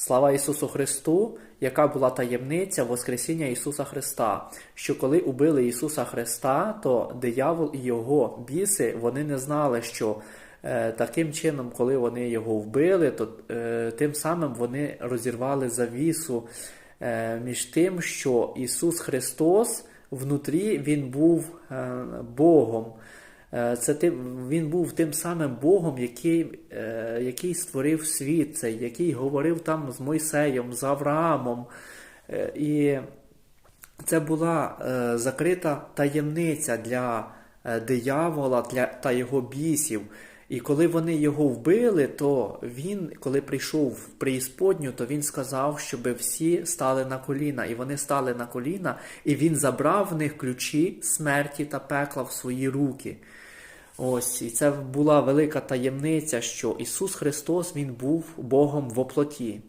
Слава Ісусу Христу, яка була таємниця Воскресіння Ісуса Христа, що коли убили Ісуса Христа, то диявол і його біси вони не знали, що е, таким чином, коли вони його вбили, то е, тим самим вони розірвали завісу е, між тим, що Ісус Христос внутрі Він був е, Богом. Е, Це тим, він був тим самим Богом, який, е, який створив світ, цей, який говорив там з Мойсеєм, з Авраамом. Е, І це була закрита таємниця для диявола та його бісів. І коли вони його вбили, то він, коли прийшов в преісподню, то він сказав, щоб всі стали на коліна. І вони стали на коліна, і він забрав в них ключі смерті та пекла в свої руки. Ось, і це була велика таємниця, що Ісус Христос Він був Богом в оплоті.